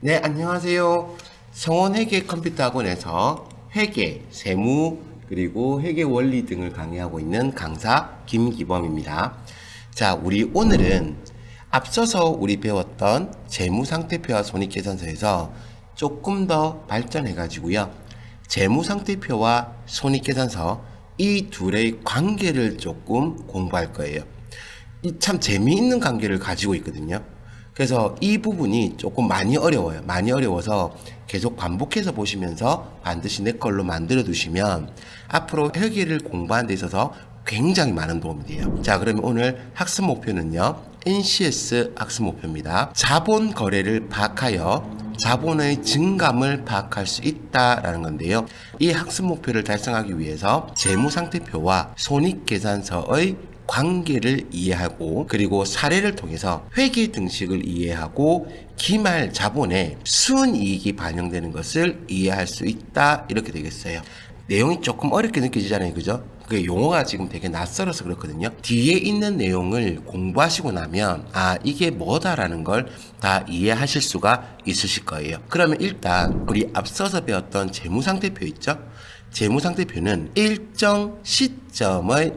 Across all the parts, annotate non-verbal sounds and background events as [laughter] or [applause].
네, 안녕하세요. 성원회계 컴퓨터학원에서 회계, 세무, 그리고 회계 원리 등을 강의하고 있는 강사 김기범입니다. 자, 우리 오늘은 앞서서 우리 배웠던 재무상태표와 손익계산서에서 조금 더 발전해가지고요. 재무상태표와 손익계산서 이 둘의 관계를 조금 공부할 거예요. 이 참 재미있는 관계를 가지고 있거든요. 그래서 이 부분이 조금 많이 어려워요. 많이 어려워서 계속 반복해서 보시면서 반드시 내 걸로 만들어 두시면 앞으로 회계를 공부하는 데 있어서 굉장히 많은 도움이 돼요. 자, 그러면 오늘 학습 목표는요. NCS 학습 목표입니다. 자본 거래를 파악하여 자본의 증감을 파악할 수 있다라는 건데요. 이 학습 목표를 달성하기 위해서 재무상태표와 손익계산서의 관계를 이해하고 그리고 사례를 통해서 회계 등식을 이해하고 기말 자본의 순이익이 반영되는 것을 이해할 수 있다 이렇게 되겠어요. 내용이 조금 어렵게 느껴지잖아요, 그죠? 그 용어가 지금 되게 낯설어서 그렇거든요. 뒤에 있는 내용을 공부하시고 나면 아 이게 뭐다라는 걸 다 이해하실 수가 있으실 거예요. 그러면 일단 우리 앞서서 배웠던 재무상태표 있죠? 재무상태표는 일정 시점의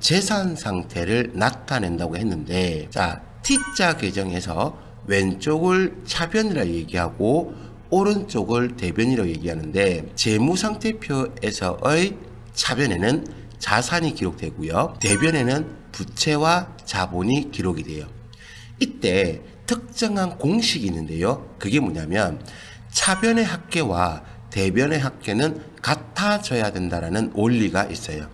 재산 상태를 나타낸다고 했는데 자 T자 계정에서 왼쪽을 차변이라 얘기하고 오른쪽을 대변이라고 얘기하는데 재무상태표에서의 차변에는 자산이 기록되고요 대변에는 부채와 자본이 기록이 돼요 이때 특정한 공식이 있는데요. 그게 뭐냐면 차변의 합계와 대변의 합계는 같아져야 된다라는 원리가 있어요.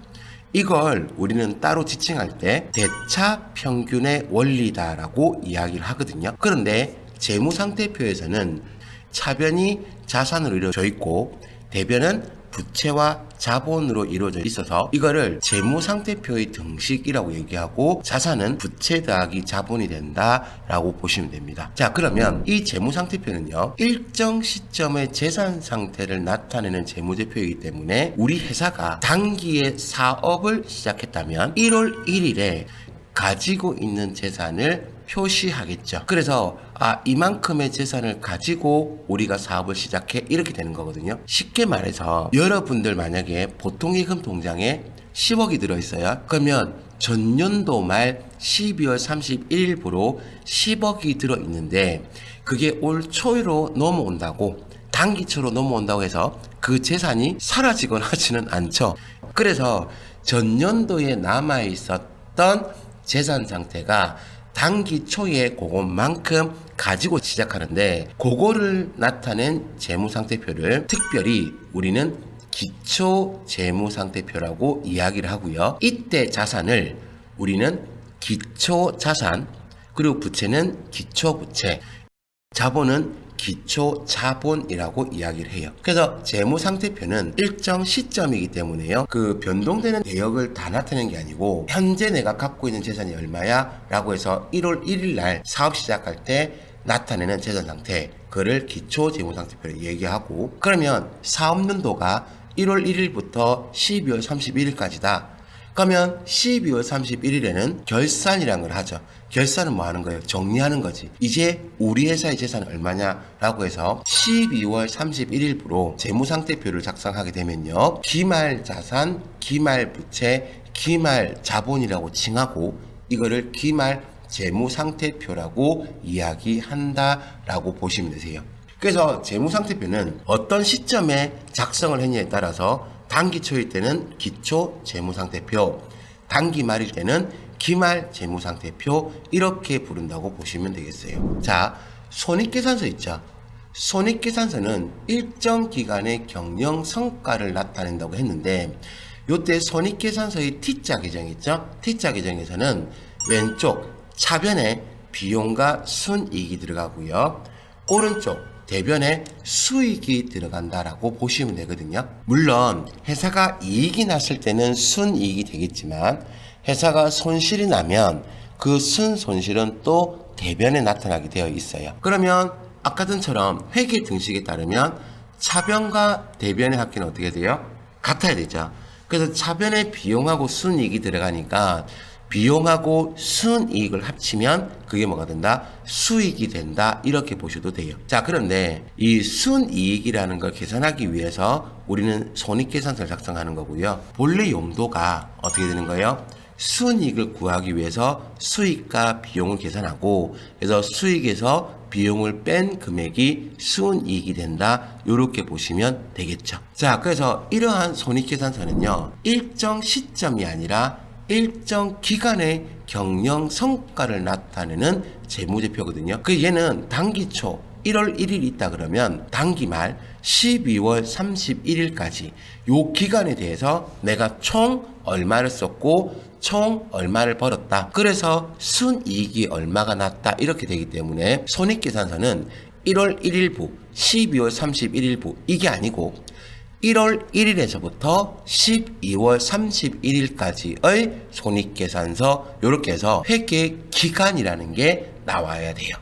이걸 우리는 따로 지칭할 때 대차 평균의 원리다라고 이야기를 하거든요. 그런데 재무상태표에서는 차변이 자산으로 이루어져 있고 대변은 부채와 자본으로 이루어져 있어서 이거를 재무상태표의 등식이라고 얘기하고 자산은 부채 더하기 자본이 된다라고 보시면 됩니다. 자 그러면 이 재무상태표는요 일정 시점의 재산 상태를 나타내는 재무제표이기 때문에 우리 회사가 단기에 사업을 시작했다면 1월 1일에 가지고 있는 재산을 표시하겠죠. 그래서 아 이만큼의 재산을 가지고 우리가 사업을 시작해 이렇게 되는 거거든요. 쉽게 말해서 여러분들 만약에 보통 예금 통장에 10억이 들어 있어요. 그러면 전년도 말 12월 31일부로 10억이 들어 있는데 그게 올 초로 넘어온다고 단기초로 넘어온다고 해서 그 재산이 사라지거나 하지는 않죠. 그래서 전년도에 남아 있었던 재산 상태가 단기 초에 그것만큼 가지고 시작하는데 그거를 나타낸 재무상태표를 특별히 우리는 기초 재무상태표라고 이야기를 하고요. 이때 자산을 우리는 기초 자산 그리고 부채는 기초 부채 자본은 기초 자본이라고 이야기를 해요. 그래서 재무 상태표는 일정 시점이기 때문에요. 그 변동되는 내역을 다 나타내는 게 아니고 현재 내가 갖고 있는 재산이 얼마야? 라고 해서 1월 1일 날 사업 시작할 때 나타내는 재산 상태 그를 기초 재무 상태표를 얘기하고 그러면 사업 연도가 1월 1일부터 12월 31일까지다. 그러면 12월 31일에는 결산이라는 걸 하죠. 결산은 뭐 하는 거예요? 정리하는 거지. 이제 우리 회사의 재산은 얼마냐라고 해서 12월 31일부로 재무상태표를 작성하게 되면요. 기말 자산, 기말 부채, 기말 자본이라고 칭하고 이거를 기말 재무상태표라고 이야기한다라고 보시면 되세요. 그래서 재무상태표는 어떤 시점에 작성을 했냐에 따라서 단기 초일 때는 기초 재무상태표, 단기 말일 때는 기말 재무상태표 이렇게 부른다고 보시면 되겠어요. 자, 손익계산서 있죠. 손익계산서는 일정 기간의 경영 성과를 나타낸다고 했는데 요때 손익계산서의 T자 계정 있죠? T자 계정에서는 왼쪽 차변에 비용과 순이익이 들어가고요. 오른쪽 대변에 수익이 들어간다라고 보시면 되거든요. 물론 회사가 이익이 났을 때는 순이익이 되겠지만 회사가 손실이 나면 그 순손실은 또 대변에 나타나게 되어 있어요. 그러면 아까 전처럼 회계 등식에 따르면 차변과 대변의 합계는 어떻게 돼요? 같아야 되죠. 그래서 차변에 비용하고 순이익이 들어가니까 비용하고 순이익을 합치면 그게 뭐가 된다? 수익이 된다. 이렇게 보셔도 돼요. 자, 그런데 이 순이익이라는 걸 계산하기 위해서 우리는 손익계산서를 작성하는 거고요. 본래 용도가 어떻게 되는 거예요? 순이익을 구하기 위해서 수익과 비용을 계산하고 그래서 수익에서 비용을 뺀 금액이 순이익이 된다. 이렇게 보시면 되겠죠. 자, 그래서 이러한 손익계산서는요. 일정 시점이 아니라 일정 기간의 경영 성과를 나타내는 재무제표거든요. 그 얘는 단기초 1월 1일 있다 그러면 단기 말 12월 31일까지 요 기간에 대해서 내가 총 얼마를 썼고 총 얼마를 벌었다. 그래서 순이익이 얼마가 났다. 이렇게 되기 때문에 손익계산서는 1월 1일부, 12월 31일부 이게 아니고 1월 1일에서부터 12월 31일까지의 손익계산서 이렇게 해서 회계 기간이라는 게 나와야 돼요.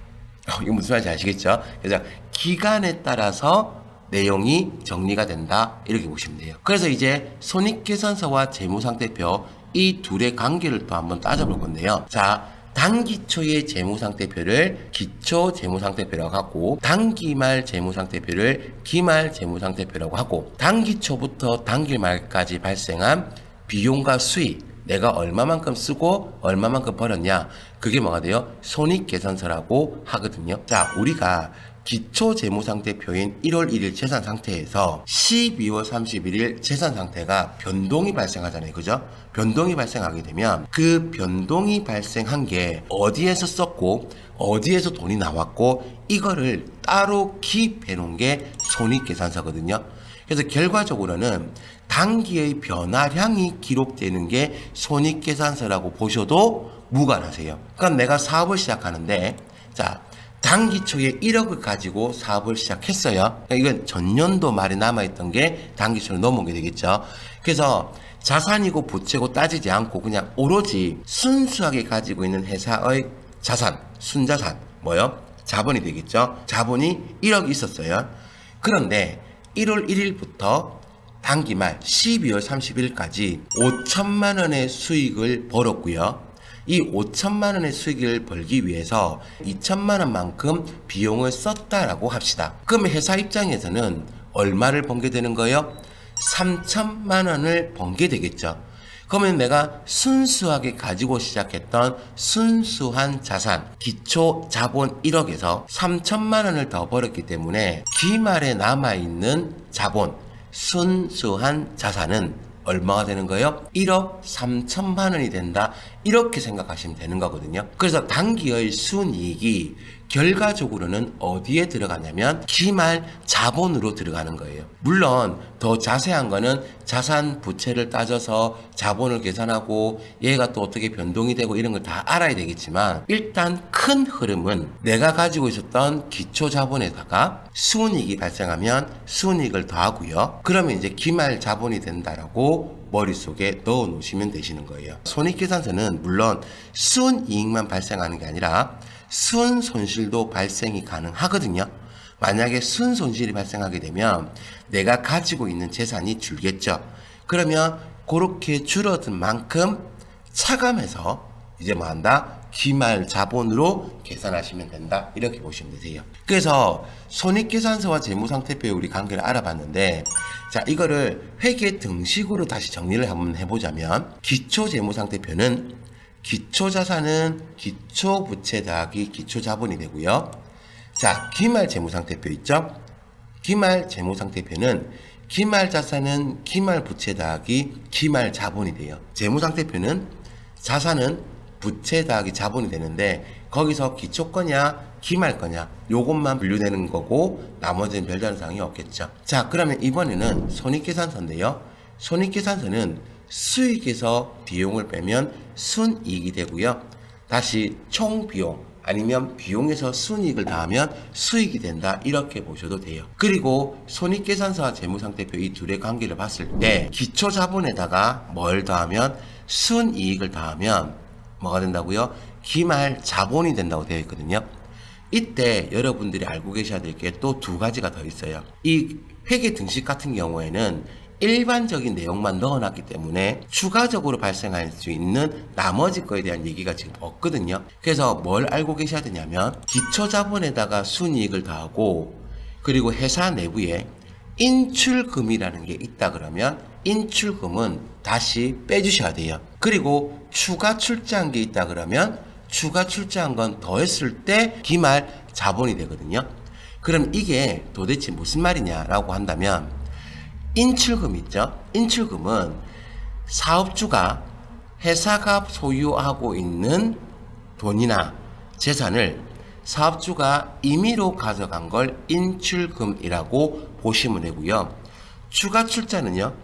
어, 이거 무슨 말인지 아시겠죠? 그래서 기간에 따라서 내용이 정리가 된다 이렇게 보시면 돼요. 그래서 이제 손익계산서와 재무상태표 이 둘의 관계를 또 한번 따져볼 건데요. 자, 단기초의 재무상태표를 기초 재무상태표라고 하고 단기말 재무상태표를 기말 재무상태표라고 하고 단기초부터 단기말까지 발생한 비용과 수익 내가 얼마만큼 쓰고 얼마만큼 벌었냐 그게 뭐가 돼요? 손익계산서라고 하거든요. 자 우리가 기초 재무상태표인 1월 1일 재산 상태에서 12월 31일 재산 상태가 변동이 발생하잖아요. 그죠? 변동이 발생하게 되면 그 변동이 발생한 게 어디에서 썼고 어디에서 돈이 나왔고 이거를 따로 기입해 놓은 게 손익계산서거든요. 그래서 결과적으로는 단기의 변화량이 기록되는 게 손익계산서라고 보셔도 무관하세요. 그러니까 내가 사업을 시작하는데 자 단기 초에 1억을 가지고 사업을 시작했어요. 그러니까 이건 전년도 말에 남아있던 게 단기 초로 넘어오게 되겠죠. 그래서 자산이고 부채고 따지지 않고 그냥 오로지 순수하게 가지고 있는 회사의 자산, 순자산, 뭐요? 자본이 되겠죠. 자본이 1억 있었어요. 그런데 1월 1일부터 단기 말 12월 30일까지 5천만 원의 수익을 벌었고요. 이 5천만 원의 수익을 벌기 위해서 2천만 원만큼 비용을 썼다라고 합시다. 그럼 회사 입장에서는 얼마를 번게 되는 거예요? 3천만 원을 번게 되겠죠. 그러면 내가 순수하게 가지고 시작했던 순수한 자산, 기초 자본 1억에서 3천만 원을 더 벌었기 때문에 기말에 남아있는 자본, 순수한 자산은 얼마가 되는 거예요? 1억 3천만 원이 된다. 이렇게 생각하시면 되는 거거든요. 그래서 단기의 순이익이 결과적으로는 어디에 들어가냐면 기말 자본으로 들어가는 거예요. 물론 더 자세한 거는 자산 부채를 따져서 자본을 계산하고 얘가 또 어떻게 변동이 되고 이런 걸 다 알아야 되겠지만 일단 큰 흐름은 내가 가지고 있었던 기초 자본에다가 순이익이 발생하면 순이익을 더하고요. 그러면 이제 기말 자본이 된다라고 머릿속에 넣어 놓으시면 되시는 거예요. 손익계산서는 물론 순이익만 발생하는 게 아니라 순 손실도 발생이 가능하거든요. 만약에 순 손실이 발생하게 되면 내가 가지고 있는 재산이 줄겠죠. 그러면 그렇게 줄어든 만큼 차감해서 이제 뭐 한다? 기말 자본으로 계산하시면 된다. 이렇게 보시면 되세요. 그래서 손익계산서와 재무상태표의 우리 관계를 알아봤는데 자, 이거를 회계 등식으로 다시 정리를 한번 해보자면 기초재무상태표는 기초자산은 기초부채 더하기 기초자본이 되고요. 자, 기말 재무상태표 있죠? 기말 재무상태표는 기말 자산은 기말 부채 더하기 기말 자본이 돼요. 재무상태표는 자산은 부채 더하기 자본이 되는데 거기서 기초 거냐 기말 거냐 요것만 분류되는 거고 나머지는 별다른 사항이 없겠죠. 자 그러면 이번에는 손익계산서인데요. 손익계산서는 수익에서 비용을 빼면 순이익이 되고요. 다시 총 비용 아니면 비용에서 순이익을 더하면 수익이 된다 이렇게 보셔도 돼요. 그리고 손익계산서와 재무상태표 이 둘의 관계를 봤을 때 기초 자본에다가 뭘 더하면 순이익을 더하면 뭐가 된다고요? 기말 자본이 된다고 되어 있거든요. 이때 여러분들이 알고 계셔야 될 게 또 두 가지가 더 있어요. 이 회계 등식 같은 경우에는 일반적인 내용만 넣어놨기 때문에 추가적으로 발생할 수 있는 나머지 거에 대한 얘기가 지금 없거든요. 그래서 뭘 알고 계셔야 되냐면 기초 자본에다가 순이익을 더하고 그리고 회사 내부에 인출금이라는 게 있다 그러면 인출금은 다시 빼주셔야 돼요. 그리고 추가 출자한 게 있다 그러면 추가 출자한 건 더했을 때 기말 자본이 되거든요. 그럼 이게 도대체 무슨 말이냐라고 한다면 인출금 있죠? 인출금은 사업주가 회사가 소유하고 있는 돈이나 재산을 사업주가 임의로 가져간 걸 인출금이라고 보시면 되고요. 추가 출자는요.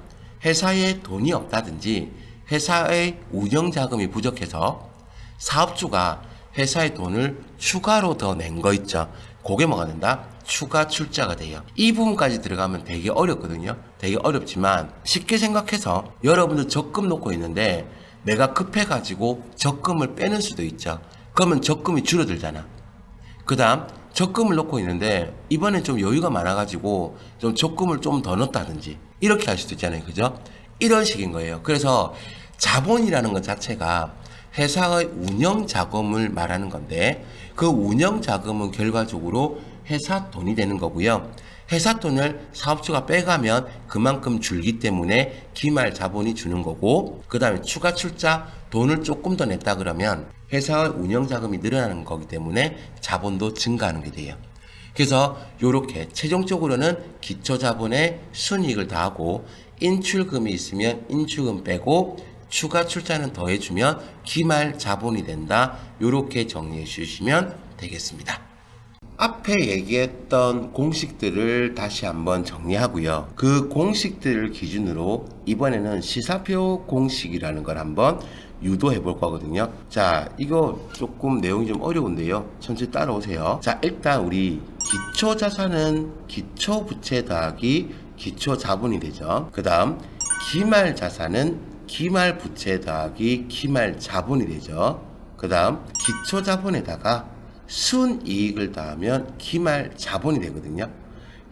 회사에 돈이 없다든지 회사의 운영 자금이 부족해서 사업주가 회사의 돈을 추가로 더 낸 거 있죠. 그게 뭐가 된다? 추가 출자가 돼요. 이 부분까지 들어가면 되게 어렵거든요. 되게 어렵지만 쉽게 생각해서 여러분들 적금 놓고 있는데 내가 급해가지고 적금을 빼는 수도 있죠. 그러면 적금이 줄어들잖아. 그 다음 적금을 넣고 있는데 이번엔 좀 여유가 많아가지고 좀 적금을 좀 더 넣었다든지 이렇게 할 수도 있잖아요. 그죠? 이런 식인 거예요. 그래서 자본이라는 것 자체가 회사의 운영 자금을 말하는 건데 그 운영 자금은 결과적으로 회사 돈이 되는 거고요. 회사 돈을 사업주가 빼가면 그만큼 줄기 때문에 기말 자본이 주는 거고 그 다음에 추가 출자 돈을 조금 더 냈다 그러면 회사의 운영 자금이 늘어나는 거기 때문에 자본도 증가하는 게 돼요. 그래서 이렇게 최종적으로는 기초 자본에 순이익을 더하고 인출금이 있으면 인출금 빼고 추가 출자는 더해주면 기말 자본이 된다. 이렇게 정리해 주시면 되겠습니다. 앞에 얘기했던 공식들을 다시 한번 정리하고요. 그 공식들을 기준으로 이번에는 시사표 공식이라는 걸 한번 유도해 볼 거거든요. 자, 이거 조금 내용이 좀 어려운데요. 천천히 따라오세요. 자, 일단 우리 기초 자산은 기초 부채 더하기 기초 자본이 되죠. 그 다음 기말 자산은 기말 부채 더하기 기말 자본이 되죠. 그 다음 기초 자본에다가 순이익을 더하면 기말 자본이 되거든요.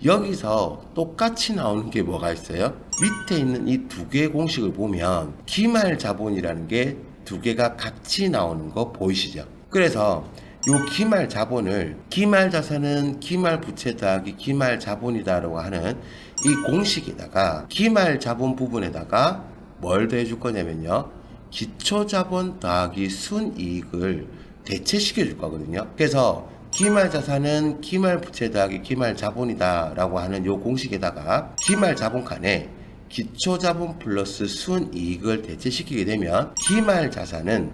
여기서 똑같이 나오는 게 뭐가 있어요? 밑에 있는 이 두 개의 공식을 보면 기말 자본이라는 게 두 개가 같이 나오는 거 보이시죠? 그래서 요 기말 자본을 기말 자산은 기말 부채 더하기 기말 자본이다라고 하는 이 공식에다가 기말 자본 부분에다가 뭘 더해 줄 거냐면요. 기초 자본 더하기 순이익을 대체시켜 줄 거거든요. 그래서 기말 자산은 기말 부채 더하기 기말 자본이다 라고 하는 요 공식에다가 기말 자본 칸에 기초 자본 플러스 순이익을 대체시키게 되면 기말 자산은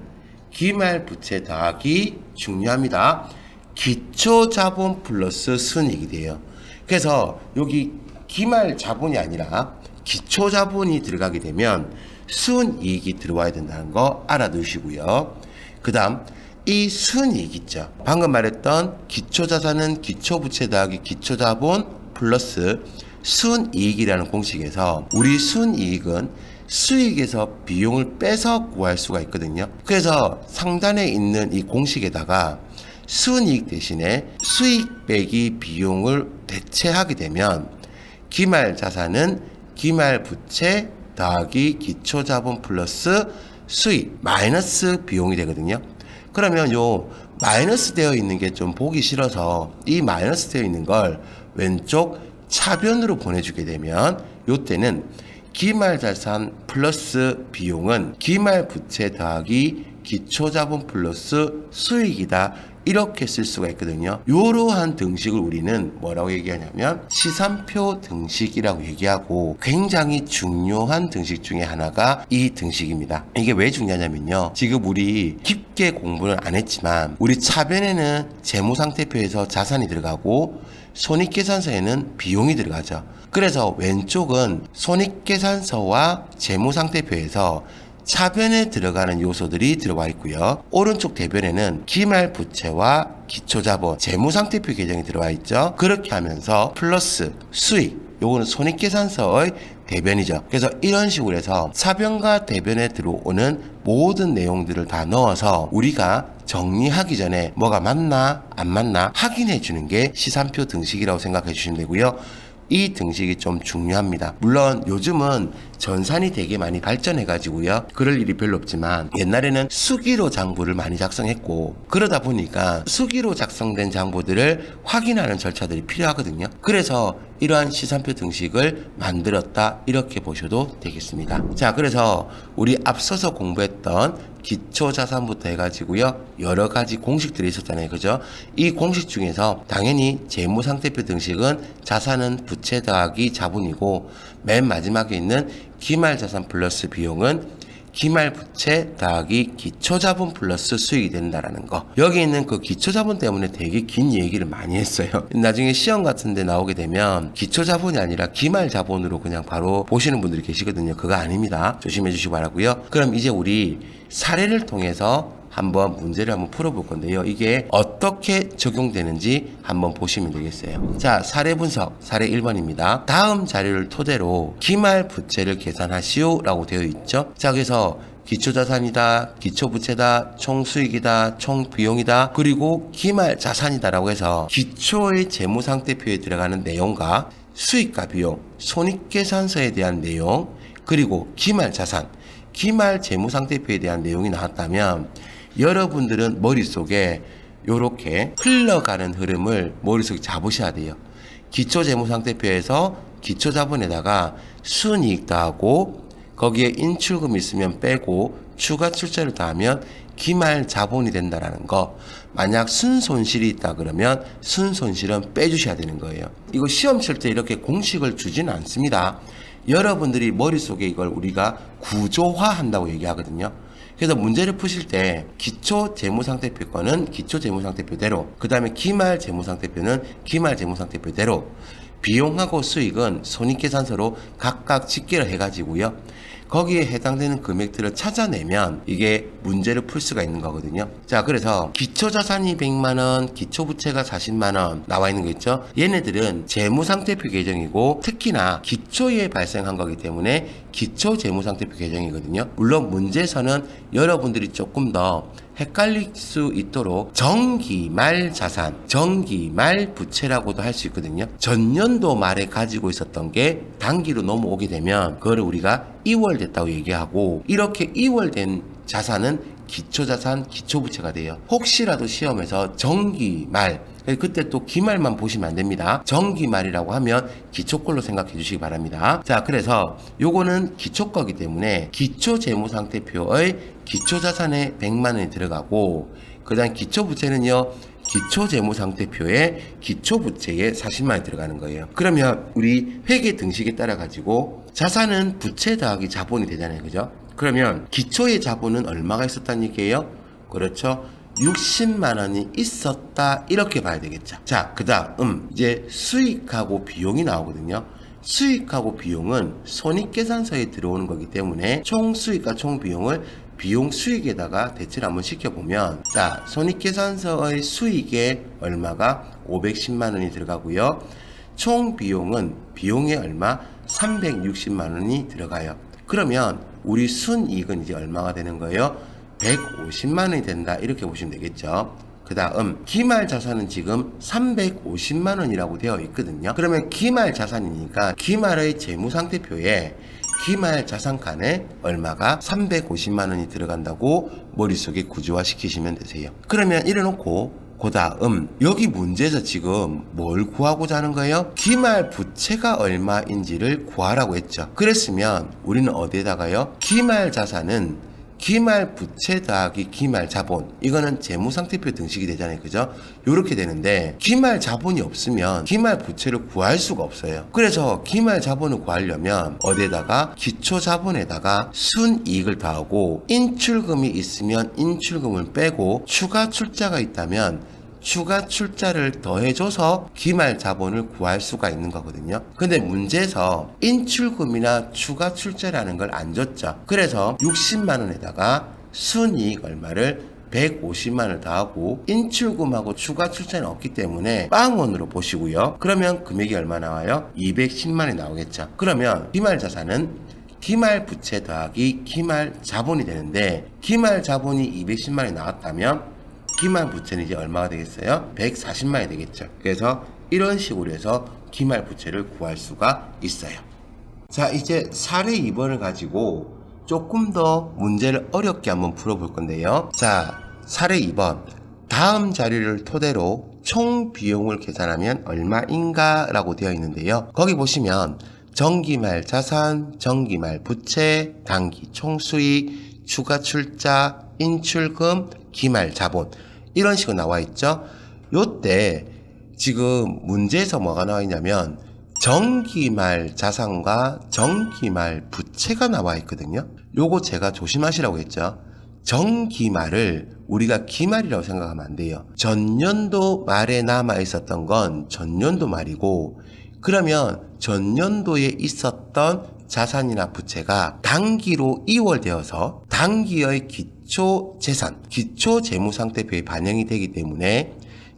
기말 부채 더하기 중요합니다. 기초 자본 플러스 순이익이 돼요. 그래서 여기 기말 자본이 아니라 기초 자본이 들어가게 되면 순이익이 들어와야 된다는 거 알아두시고요. 그 다음 이 순이익 있죠. 방금 말했던 기초자산은 기초부채 더하기 기초자본 플러스 순이익이라는 공식에서 우리 순이익은 수익에서 비용을 빼서 구할 수가 있거든요. 그래서 상단에 있는 이 공식에다가 순이익 대신에 수익 빼기 비용을 대체하게 되면 기말 자산은 기말 부채 더하기 기초자본 플러스 수익 마이너스 비용이 되거든요. 그러면 요 마이너스 되어 있는 게 좀 보기 싫어서 이 마이너스 되어 있는 걸 왼쪽 차변으로 보내주게 되면 요때는 기말 자산 플러스 비용은 기말 부채 더하기 기초자본 플러스 수익이다. 이렇게 쓸 수가 있거든요. 이러한 등식을 우리는 뭐라고 얘기하냐면 시산표 등식이라고 얘기하고 굉장히 중요한 등식 중에 하나가 이 등식입니다. 이게 왜 중요하냐면요. 지금 우리 깊게 공부를 안 했지만 우리 차변에는 재무상태표에서 자산이 들어가고 손익계산서에는 비용이 들어가죠. 그래서 왼쪽은 손익계산서와 재무상태표에서 차변에 들어가는 요소들이 들어와 있고요. 오른쪽 대변에는 기말 부채와 기초자본, 재무상태표 계정이 들어와 있죠. 그렇게 하면서 플러스 수익, 요거는 손익계산서의 대변이죠. 그래서 이런 식으로 해서 차변과 대변에 들어오는 모든 내용들을 다 넣어서 우리가 정리하기 전에 뭐가 맞나 안 맞나 확인해 주는 게 시산표 등식이라고 생각해 주시면 되고요. 이 등식이 좀 중요합니다. 물론 요즘은 전산이 되게 많이 발전해가지고요. 그럴 일이 별로 없지만 옛날에는 수기로 장부를 많이 작성했고 그러다 보니까 수기로 작성된 장부들을 확인하는 절차들이 필요하거든요. 그래서 이러한 시산표 등식을 만들었다 이렇게 보셔도 되겠습니다. 자, 그래서 우리 앞서서 공부했던 기초자산부터 해가지고요 여러 가지 공식들이 있었잖아요 그죠 이 공식 중에서 당연히 재무상태표 등식은 자산은 부채 더하기 자본이고 맨 마지막에 있는 기말 자산 플러스 비용은 기말 부채 더하기 기초자본 플러스 수익이 된다라는 거. 여기 있는 그 기초자본 때문에 되게 긴 얘기를 많이 했어요. [laughs] 나중에 시험 같은 데 나오게 되면 기초자본이 아니라 기말자본으로 그냥 바로 보시는 분들이 계시거든요. 그거 아닙니다. 조심해 주시기 바라고요. 그럼 이제 우리 사례를 통해서 한번 문제를 한번 풀어볼 건데요. 이게 어떻게 적용되는지 한번 보시면 되겠어요. 자, 사례 분석, 사례 1번입니다. 다음 자료를 토대로 기말 부채를 계산하시오 라고 되어 있죠. 자, 그래서 기초자산이다, 기초부채다, 총수익이다, 총비용이다, 그리고 기말자산이다라고 해서 기초의 재무상태표에 들어가는 내용과 수익과 비용, 손익계산서에 대한 내용, 그리고 기말자산, 기말 재무상태표에 대한 내용이 나왔다면 여러분들은 머릿속에 이렇게 흘러가는 흐름을 머릿속에 잡으셔야 돼요. 기초 재무상태표에서 기초 자본에다가 순이익 더하고 거기에 인출금 있으면 빼고 추가 출자를 더하면 기말 자본이 된다라는 거. 만약 순손실이 있다 그러면 순손실은 빼주셔야 되는 거예요. 이거 시험 칠 때 이렇게 공식을 주지는 않습니다. 여러분들이 머릿속에 이걸 우리가 구조화한다고 얘기하거든요. 그래서 문제를 푸실 때 기초 재무상태표권은 기초 재무상태표대로, 그 다음에 기말 재무상태표는 기말 재무상태표대로, 비용하고 수익은 손익계산서로 각각 집계를 해가지고요. 거기에 해당되는 금액들을 찾아내면 이게 문제를 풀 수가 있는 거거든요. 자, 그래서 기초 자산이 100만 원, 기초 부채가 40만 원 나와 있는 거 있죠? 얘네들은 재무 상태표 계정이고 특히나 기초에 발생한 거기 때문에 기초 재무 상태표 계정이거든요. 물론 문제에서는 여러분들이 조금 더 헷갈릴 수 있도록 정기말 자산, 정기말 부채라고도 할 수 있거든요. 전년도 말에 가지고 있었던 게 단기로 넘어오게 되면 그거를 우리가 이월됐다고 얘기하고 이렇게 이월된 자산은 기초자산, 기초부채가 돼요. 혹시라도 시험에서 정기말 그때 또 기말만 보시면 안 됩니다. 정기말이라고 하면 기초걸로 생각해 주시기 바랍니다. 자, 그래서 요거는 기초거기 때문에 기초 재무상태표의 기초자산에 100만 원이 들어가고 그다음 기초부채는요. 기초재무상태표에 기초부채에 40만 원이 들어가는 거예요. 그러면 우리 회계 등식에 따라 가지고 자산은 부채 더하기 자본이 되잖아요. 그죠? 그러면 기초의 자본은 얼마가 있었다는 얘기예요? 그렇죠. 60만 원이 있었다 이렇게 봐야 되겠죠. 자, 그 다음 이제 수익하고 비용이 나오거든요. 수익하고 비용은 손익계산서에 들어오는 거기 때문에 총 수익과 총 비용을 비용 수익에다가 대체를 한번 시켜보면 자 손익계산서의 수익에 얼마가 510만 원이 들어가고요. 총 비용은 비용에 얼마 360만 원이 들어가요. 그러면 우리 순이익은 이제 얼마가 되는 거예요? 150만 원이 된다 이렇게 보시면 되겠죠. 그 다음 기말 자산은 지금 350만 원이라고 되어 있거든요. 그러면 기말 자산이니까 기말의 재무 상태표에 기말 자산 칸에 얼마가 350만 원이 들어간다고 머릿속에 구조화 시키시면 되세요. 그러면 이래 놓고 그 다음 여기 문제에서 지금 뭘 구하고자 하는 거예요? 기말 부채가 얼마인지를 구하라고 했죠. 그랬으면 우리는 어디에다가요? 기말 자산은 기말 부채 더하기 기말 자본. 이거는 재무상태표 등식이 되잖아요. 그죠? 요렇게 되는데 기말 자본이 없으면 기말 부채를 구할 수가 없어요. 그래서 기말 자본을 구하려면 어디에다가? 기초 자본에다가 순이익을 더하고 인출금이 있으면 인출금을 빼고 추가 출자가 있다면 추가 출자를 더해줘서 기말 자본을 구할 수가 있는 거거든요. 근데 문제에서 인출금이나 추가 출자라는 걸 안 줬죠. 그래서 60만 원에다가 순이익 얼마를 150만 원을 더하고 인출금하고 추가 출자는 없기 때문에 빵원으로 보시고요. 그러면 금액이 얼마 나와요? 210만 원이 나오겠죠. 그러면 기말 자산은 기말 부채 더하기 기말 자본이 되는데 기말 자본이 210만 원이 나왔다면 기말 부채는 이제 얼마가 되겠어요? 140만이 되겠죠. 그래서 이런 식으로 해서 기말 부채를 구할 수가 있어요. 자, 이제 사례 2번을 가지고 조금 더 문제를 어렵게 한번 풀어볼 건데요. 자, 사례 2번. 다음 자료를 토대로 총 비용을 계산하면 얼마인가 라고 되어 있는데요. 거기 보시면 정기말 자산, 정기말 부채, 단기 총수익, 추가 출자, 인출금, 기말 자본 이런 식으로 나와 있죠. 요때 지금 문제에서 뭐가 나와 있냐면 정기말 자산과 정기말 부채가 나와 있거든요. 요거 제가 조심하시라고 했죠. 정기말을 우리가 기말이라고 생각하면 안 돼요. 전년도 말에 남아 있었던 건 전년도 말이고 그러면 전년도에 있었던 자산이나 부채가 단기로 이월되어서 단기의 기 초 재산, 기초 재무 상태표에 반영이 되기 때문에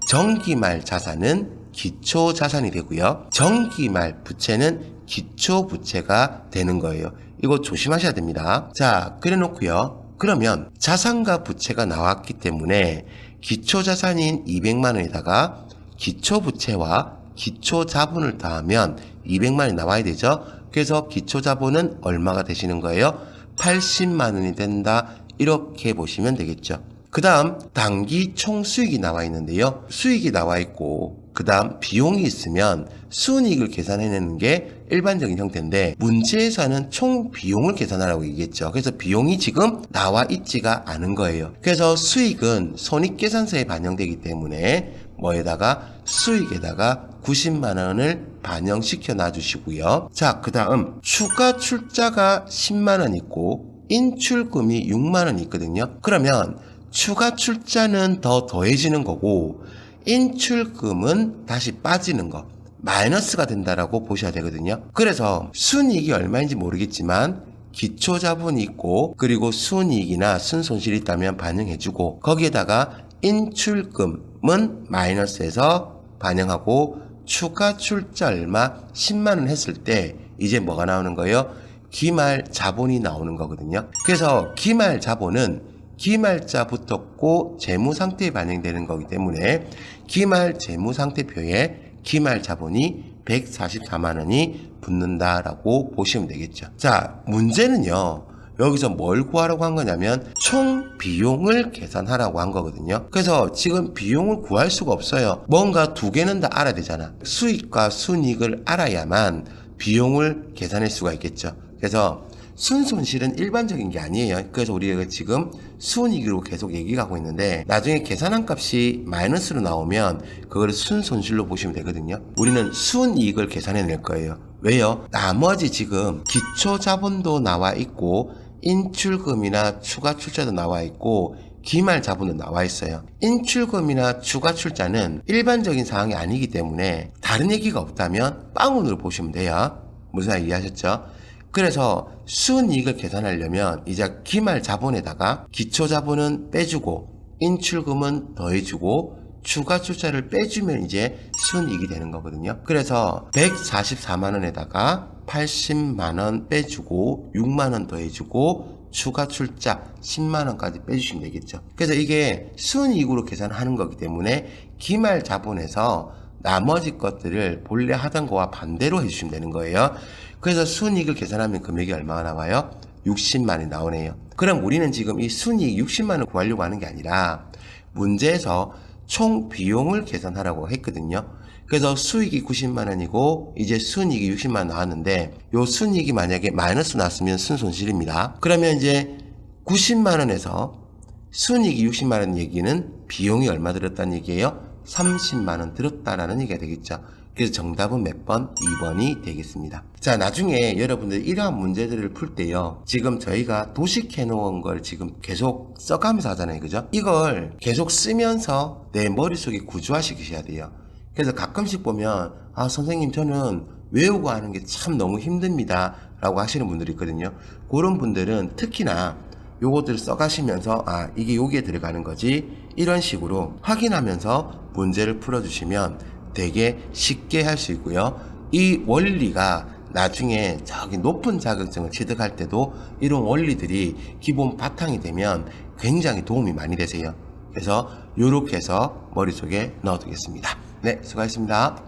정기말 자산은 기초 자산이 되고요. 정기말 부채는 기초 부채가 되는 거예요. 이거 조심하셔야 됩니다. 자, 그래 놓고요. 그러면 자산과 부채가 나왔기 때문에 기초 자산인 200만 원에다가 기초 부채와 기초 자본을 더하면 200만 원이 나와야 되죠. 그래서 기초 자본은 얼마가 되시는 거예요? 80만 원이 된다. 이렇게 보시면 되겠죠. 그 다음 단기 총 수익이 나와 있는데요. 수익이 나와 있고 그 다음 비용이 있으면 순이익을 계산해내는 게 일반적인 형태인데 문제에서는 총 비용을 계산하라고 얘기했죠. 그래서 비용이 지금 나와 있지가 않은 거예요. 그래서 수익은 손익계산서에 반영되기 때문에 뭐에다가 수익에다가 90만 원을 반영시켜 놔주시고요. 자, 그 다음 추가 출자가 10만 원 있고 인출금이 6만 원 있거든요. 그러면 추가 출자는 더 더해지는 거고 인출금은 다시 빠지는 거 마이너스가 된다라고 보셔야 되거든요. 그래서 순이익이 얼마인지 모르겠지만 기초 자본이 있고 그리고 순이익이나 순손실이 있다면 반영해주고 거기에다가 인출금은 마이너스에서 반영하고 추가 출자 얼마 10만 원 했을 때 이제 뭐가 나오는 거예요? 기말 자본이 나오는 거거든요. 그래서 기말 자본은 기말자 붙었고 재무 상태에 반영되는 거기 때문에 기말 재무 상태표에 기말 자본이 144만 원이 붙는다라고 보시면 되겠죠. 자, 문제는요. 여기서 뭘 구하라고 한 거냐면 총 비용을 계산하라고 한 거거든요. 그래서 지금 비용을 구할 수가 없어요. 뭔가 두 개는 다 알아야 되잖아. 수익과 순이익을 알아야만 비용을 계산할 수가 있겠죠. 그래서 순손실은 일반적인 게 아니에요. 그래서 우리가 지금 순이익으로 계속 얘기가 하고 있는데 나중에 계산한 값이 마이너스로 나오면 그걸 순손실로 보시면 되거든요. 우리는 순이익을 계산해 낼 거예요. 왜요? 나머지 지금 기초 자본도 나와 있고 인출금이나 추가 출자도 나와 있고 기말 자본도 나와 있어요. 인출금이나 추가 출자는 일반적인 사항이 아니기 때문에 다른 얘기가 없다면 빵운으로 보시면 돼요. 무슨 말 이해하셨죠? 그래서 순이익을 계산하려면 이제 기말 자본에다가 기초 자본은 빼주고 인출금은 더해주고 추가 출자를 빼주면 이제 순이익이 되는 거거든요. 그래서 144만 원에다가 80만 원 빼주고 6만 원 더해주고 추가 출자 10만 원까지 빼주시면 되겠죠. 그래서 이게 순이익으로 계산하는 거기 때문에 기말 자본에서 나머지 것들을 본래 하던 거와 반대로 해주시면 되는 거예요. 그래서 순이익을 계산하면 금액이 얼마가 나와요? 60만이 나오네요. 그럼 우리는 지금 이 순이익 60만을 구하려고 하는 게 아니라 문제에서 총 비용을 계산하라고 했거든요. 그래서 수익이 90만 원이고 이제 순이익이 60만 원 나왔는데 요 순이익이 만약에 마이너스 났으면 순손실입니다. 그러면 이제 90만 원에서 순이익이 60만 원 얘기는 비용이 얼마 들었다는 얘기예요? 30만 원 들었다라는 얘기가 되겠죠. 그래서 정답은 몇 번? 2번이 되겠습니다. 자, 나중에 여러분들 이러한 문제들을 풀 때요. 지금 저희가 도식해 놓은 걸 지금 계속 써가면서 하잖아요. 그죠? 이걸 계속 쓰면서 내 머릿속에 구조화 시키셔야 돼요. 그래서 가끔씩 보면, 아, 선생님, 저는 외우고 하는 게 참 너무 힘듭니다. 라고 하시는 분들이 있거든요. 그런 분들은 특히나 요것들을 써가시면서, 아, 이게 여기에 들어가는 거지. 이런 식으로 확인하면서 문제를 풀어주시면 되게 쉽게 할 수 있고요. 이 원리가 나중에 저기 높은 자격증을 취득할 때도 이런 원리들이 기본 바탕이 되면 굉장히 도움이 많이 되세요. 그래서 이렇게 해서 머릿속에 넣어두겠습니다. 네, 수고하셨습니다.